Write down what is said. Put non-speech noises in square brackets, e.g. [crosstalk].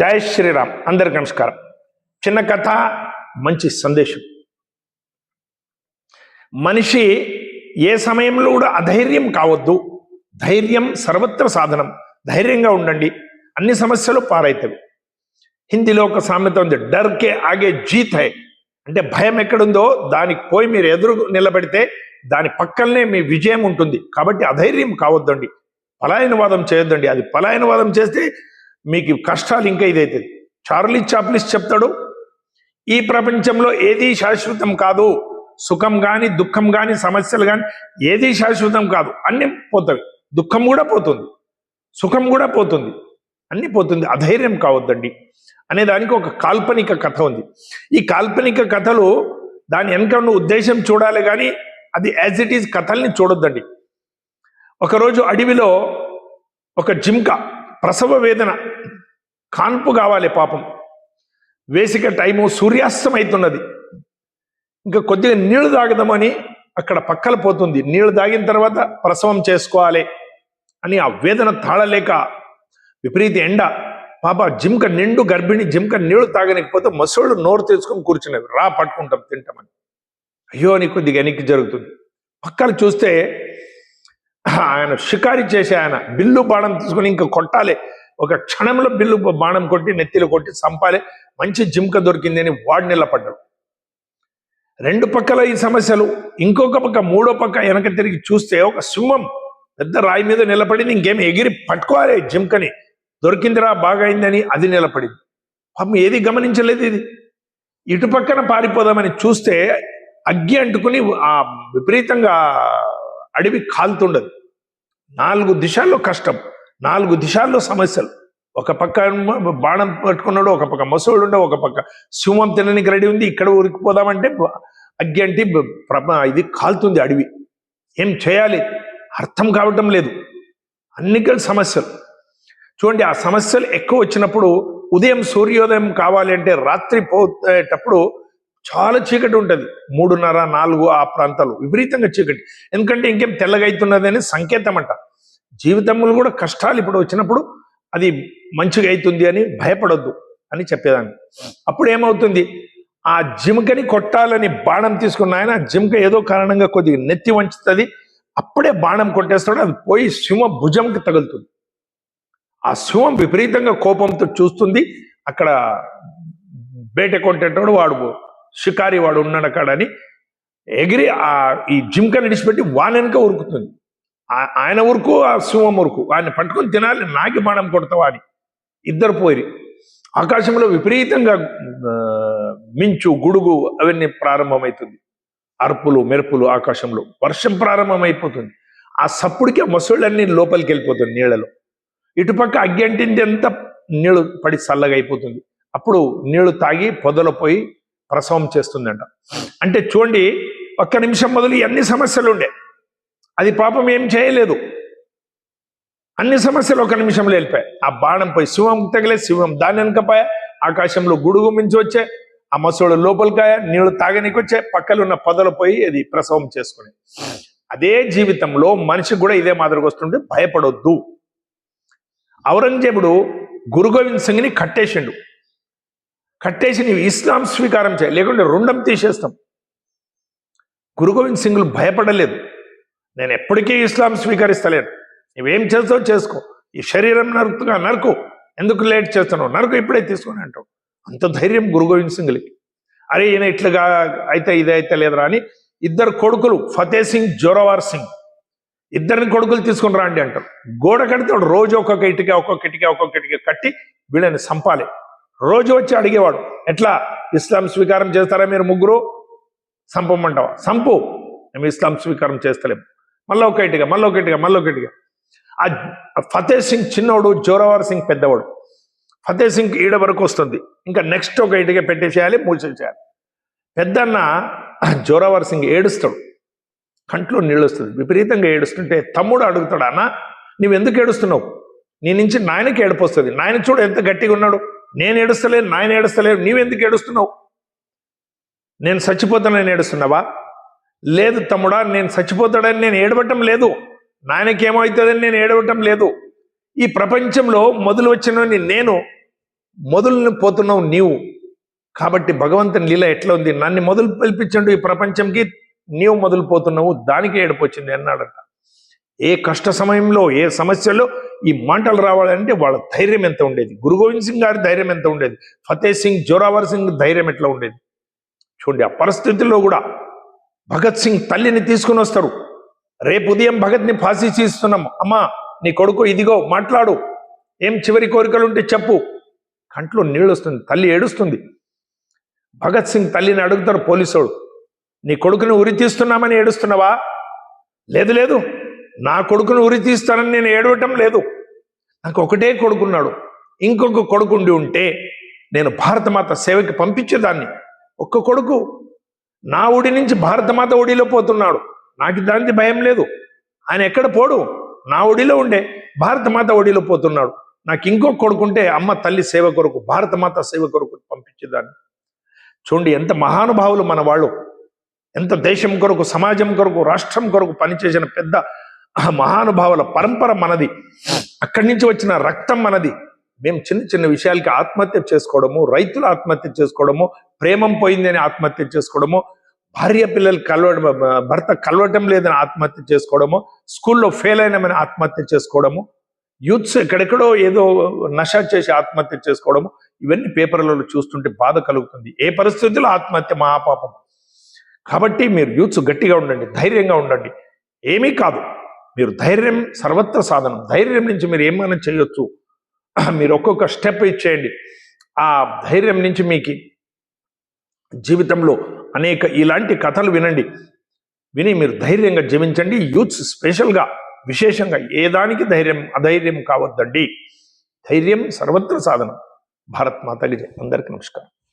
జై శ్రీరామ్. అందరికి నమస్కారం. చిన్న కథ మంచి సందేశం. మనిషి ఏ సమయంలో కూడా అధైర్యం కావద్దు. ధైర్యం సర్వత్ర సాధనం. ధైర్యంగా ఉండండి. అన్ని సమస్యలు పారైతవి హిందీలో ఒక సామెత ఉంది డర్కే ఆగే జీత్ హై. అంటే భయం ఎక్కడుందో దానికి పోయి మీరు ఎదురు నిలబెడితే దాని పక్కనే మీ విజయం ఉంటుంది. కాబట్టి అధైర్యం కావద్దండి. పలాయనవాదం చేయొద్దండి. అది పలాయనవాదం చేస్తే మీకు కష్టాలు ఇంకా ఇదైతుంది చార్లీ చాప్లిస్ చెప్తాడు ఈ ప్రపంచంలో ఏది శాశ్వతం కాదు. సుఖం కానీ దుఃఖం కానీ సమస్యలు కానీ ఏది శాశ్వతం కాదు. అన్నీ పోతాయి. దుఃఖం కూడా పోతుంది. సుఖం కూడా పోతుంది. అన్ని పోతుంది. అధైర్యం కావద్దండి. అనే దానికి ఒక కాల్పనిక కథ ఉంది. ఈ కాల్పనిక కథలు దాని వెనక ఉన్న ఉద్దేశం చూడాలి కానీ అది యాజ్ ఇట్ ఈజ్ కథల్ని చూడొద్దండి. ఒకరోజు అడవిలో ఒక జింక ప్రసవ వేదన కాన్పు కావాలి పాపం. వేసిక టైము సూర్యాస్తమైతున్నది ఇంకా కొద్దిగా నీళ్ళు తాగదామని అక్కడ పక్కల పోతుంది. నీళ్ళు తాగిన తర్వాత ప్రసవం చేసుకోవాలి అని ఆ వేదన తాళలేక విపరీత ఎండ. పాప జింక నిండు గర్భిణి జింక నీళ్ళు తాగనికపోతే మసోళ్ళు నోరు తెచ్చుకొని కూర్చునేవి రా పట్టుకుంటాం తింటామని. అయ్యో అని కొద్దిగా వెనక్కి జరుగుతుంది. పక్కన చూస్తే ఆయన షికారి చేసే ఆయన. బిల్లు బాణం తీసుకొని ఇంకా కొట్టాలి. ఒక క్షణంలో బిల్లు బాణం కొట్టి నెత్తిలు కొట్టి సంపాలి మంచి జింక దొరికింది అని వాడు నిలబడ్డాడు. రెండు పక్కల ఈ సమస్యలు ఇంకొక పక్క మూడో పక్క వెనక తిరిగి చూస్తే ఒక సింహం పెద్ద రాయి మీద నిలబడింది ఇంకేం ఎగిరి పట్టుకోవాలి జింకని దొరికిందిరా బాగా అయిందని అది నిలబడింది. పాపం ఏది గమనించలేదు ఇది. ఇటు పక్కన పారిపోదామని చూస్తే అగ్గి అంటుకుని ఆ విపరీతంగా అడవి కాలుతుండదు. నాలుగు దిశల్లో కష్టం. నాలుగు దిశల్లో సమస్యలు. ఒక పక్క బాణం పట్టుకున్నాడు ఒక పక్క మసోడు ఉండే ఒక పక్క సింహం తినడానికి రెడీ ఉంది ఇక్కడ ఉరికిపోదామంటే అగ్గి అంటే ప్రభ ఇది కాలుతుంది అడవి. ఏం చేయాలి? అర్థం కావటం లేదు. అన్ని సమస్యలు. చూడండి ఆ సమస్యలు ఎక్కువ వచ్చినప్పుడు ఉదయం సూర్యోదయం కావాలి అంటే రాత్రి పోయేటప్పుడు చాలా చీకటి ఉంటుంది. మూడున్నర నాలుగు ఆ ప్రాంతాలు విపరీతంగా చీకటి. ఎందుకంటే ఇంకేం తెల్లగైతున్నది అవుతున్నది సంకేతం అంట జీవితంలో కూడా కష్టాలు ఇప్పుడు వచ్చినప్పుడు అది మంచిగా అవుతుంది అని భయపడొద్దు అని చెప్పేదాన్ని. అప్పుడు ఏమవుతుంది ఆ జింకని కొట్టాలని బాణం తీసుకున్న ఆయన జింక ఏదో కారణంగా కొద్దిగా నెత్తి వంచుతుంది అప్పుడే బాణం కొట్టేస్తాడు అది పోయి సింహ భుజంకి తగులుతుంది. ఆ సింహం విపరీతంగా కోపంతో చూస్తుంది అక్కడ బేట కొట్టేటోడు వాడు షికారి వాడు ఉన్నాడు అక్కడ అని ఎగిరి ఆ ఈ జింక నిడిచిపెట్టి వానెనక ఉరుకుతుంది. ఆయన వరకు ఆ సింహం ఉరుకు ఆయన పట్టుకొని తినాలి నాకి బాణం కొడతావా అని. ఇద్దరు పోయి ఆకాశంలో విపరీతంగా మించు గుడుగు అవన్నీ ప్రారంభమవుతుంది అరుపులు మెరుపులు ఆకాశంలో. వర్షం ప్రారంభమైపోతుంది. ఆ సప్పుడికి ఆ మసళ్ళన్నీ లోపలికి వెళ్ళిపోతుంది నీళ్ళలో. ఇటుపక్క అగ్గి అంతా నీళ్ళు పడి చల్లగా అయిపోతుంది. అప్పుడు నీళ్ళు తాగి పొదలో పోయి ప్రసవం చేస్తుందంట. అంటే చూడండి ఒక్క నిమిషం మొదలు ఎన్ని సమస్యలు ఉండే. అది పాపం ఏం చేయలేదు. అన్ని సమస్యలు ఒక నిమిషంలో వెళ్ళిపోయాయి ఆ బాణం పోయి శివంకి తగిలే శివం దాని వెనకపోయా ఆకాశంలో గుడుగు మించి వచ్చే ఆ మసోడు లోపలికాయ నీళ్ళు తాగనికి వచ్చే పక్కలున్న ఉన్న పొదలు పోయి అది ప్రసవం చేసుకుని. అదే జీవితంలో మనిషి కూడా ఇదే మాదిరిగా వస్తుంటే భయపడొద్దు. ఔరంగజేబుడు గురు గోవింద్ సింగ్ని కట్టేసిండు. కట్టేసి నీవు ఇస్లాం స్వీకారం చేయ లేకుంటే రుండం తీసేస్తాం. గురు గోవింద్ సింగ్లు భయపడలేదు. నేను ఎప్పటికీ ఇస్లాం స్వీకరిస్తలేను. నువ్వేం చేస్తావు చేసుకో. ఈ శరీరం నరుకుగా నరుకు. ఎందుకు లేట్ చేస్తున్నావు? నరుకు ఇప్పుడే తీసుకొని అంటావు. అంత ధైర్యం గురు గోవింద్ సింగ్లకి. అరే ఈయన ఇట్లుగా అయితే ఇదే అయితే లేదురా అని ఇద్దరు కొడుకులు ఫతే సింగ్ జోరవార్ సింగ్. ఇద్దరిని కొడుకులు తీసుకుని రాండి అంటారు. గోడ కడితే వాడు రోజు ఒక్కొక్క ఇటుక ఒక్కొక్క ఇటుక ఒక్కొక్క ఇటుక కట్టి వీళ్ళని సంపాలి రోజు వచ్చి అడిగేవాడు ఎట్లా? ఇస్లాం స్వీకారం చేస్తారా మీరు ముగ్గురు? సంపమంటావా సంపు మేము ఇస్లాం స్వీకారం చేస్తలేం. మళ్ళీ ఒక ఇటుక మళ్ళీ ఒక ఇటుక మళ్ళీ ఒక ఇటుక ఆ ఫతే సింగ్ చిన్నవాడు జోరవర్ సింగ్ పెద్దవాడు. ఫతే సింగ్ ఈడ వరకు వస్తుంది. ఇంకా నెక్స్ట్ ఒక ఇటుక పెట్టేసేయాలి మూసేసేయాలి. పెద్దన్న జోరావర్ సింగ్ ఏడుస్తాడు. కంట్లో నీళ్ళు వస్తుంది విపరీతంగా ఏడుస్తుంటే తమ్ముడు అడుగుతాడు అన్న నువ్వు ఎందుకు ఏడుస్తున్నావు? నీ నుంచి నాయనకి ఏడుపు వస్తుంది. నాయన చూడు ఎంత గట్టిగా ఉన్నాడు. నేను ఏడుస్తలేను నాయన ఏడుస్తలేను. నీవెందుకు ఏడుస్తున్నావు? నేను చచ్చిపోతానని ఏడుస్తున్నావా? లేదు తమ్ముడా నేను చచ్చిపోతాడని నేను ఏడవటం లేదు. నాయనకేమవుతుందని నేను ఏడవటం లేదు. ఈ ప్రపంచంలో మొదలు వచ్చిన నేను మొదలుని పోతున్నావు నీవు. కాబట్టి భగవంతుని లీల ఎట్లా ఉంది? నన్ను మొదలు పిలిపించండు ఈ ప్రపంచంకి నీవు మొదలు పోతున్నావు దానికి ఏడుపొచ్చింది అన్నాడట. ఏ కష్ట సమయంలో ఏ సమస్యలో ఈ మాటలు రావాలంటే వాళ్ళ ధైర్యం ఎంత ఉండేది? గురు గోవింద్ సింగ్ గారి ధైర్యం ఎంత ఉండేది? ఫతేహ్ సింగ్ జోరావర్ సింగ్ ధైర్యం ఎట్లా ఉండేది? చూడండి ఆ పరిస్థితుల్లో కూడా భగత్ సింగ్ తల్లిని తీసుకుని వస్తారు. రేపు ఉదయం భగత్ని ఫాసీ చేస్తున్నాం అమ్మా నీ కొడుకు ఇదిగో మాట్లాడు. ఏం చివరి కోరికలు ఉంటే చెప్పు. కంట్లో నీళ్ళు వస్తుంది తల్లి ఏడుస్తుంది. భగత్ సింగ్ తల్లిని అడుగుతారు పోలీసోడు. నీ కొడుకుని ఉరి తీస్తున్నామని ఏడుస్తున్నావా? లేదు లేదు. నా కొడుకుని ఉరి తీస్తానని నేను ఏడవటం లేదు. నాకు ఒకటే కొడుకున్నాడు. ఇంకొక కొడుకు ఉండి ఉంటే నేను భారతమాత సేవకి పంపించేదాన్ని. ఒక్క కొడుకు. నా ఒడి నుంచి భారతమాత ఒడిలో పోతున్నాడు. నాకు దానికి భయం లేదు. ఆయన ఎక్కడ పోడు? నా ఒడిలో ఉండే. భారతమాత ఒడిలో పోతున్నాడు. నాకు ఇంకొక కొడుకుంటే అమ్మ తల్లి సేవ కొరకు భారతమాత సేవ కొరకు పంపించేదాన్ని. చూడండి ఎంత మహానుభావులు మన వాళ్ళు. ఎంత దేశం కొరకు సమాజం కొరకు రాష్ట్రం కొరకు పనిచేసిన పెద్ద ఆ మహానుభావుల పరంపర మనది. అక్కడి నుంచి వచ్చిన రక్తం మనది. మేము చిన్న చిన్న విషయాలకి ఆత్మహత్య చేసుకోవడము రైతులు ఆత్మహత్య చేసుకోవడము ప్రేమం పోయిందని ఆత్మహత్య చేసుకోవడము భార్య పిల్లలు కలవడం భర్త కలవటం లేదని ఆత్మహత్య చేసుకోవడము స్కూల్లో ఫెయిల్ అయినామని ఆత్మహత్య చేసుకోవడము యూత్స్ ఎక్కడెక్కడో ఏదో నష చేసి ఆత్మహత్య చేసుకోవడము ఇవన్నీ పేపర్లలో చూస్తుంటే బాధ కలుగుతుంది. ఏ పరిస్థితుల్లో ఆత్మహత్య మహాపాపం? కాబట్టి మీరు యూత్స్ గట్టిగా ఉండండి ధైర్యంగా ఉండండి. ఏమీ కాదు. మీరు ధైర్యం సర్వత్ర సాధనం. ధైర్యం నుంచి మీరు ఏమైనా చేయొచ్చు. [clears throat] మీరు ఒక్కొక్క స్టెప్ ఇచ్చేయండి. ఆ ధైర్యం నుంచి మీకు జీవితంలో అనేక ఇలాంటి కథలు వినండి. విని మీరు ధైర్యంగా జీవించండి. యూత్స్ స్పెషల్గా విశేషంగా ఏ దానికి ధైర్యం అధైర్యం కావద్దండి. ధైర్యం సర్వత్ర సాధనం. భారత్ మాతకి అందరికీ నమస్కారం.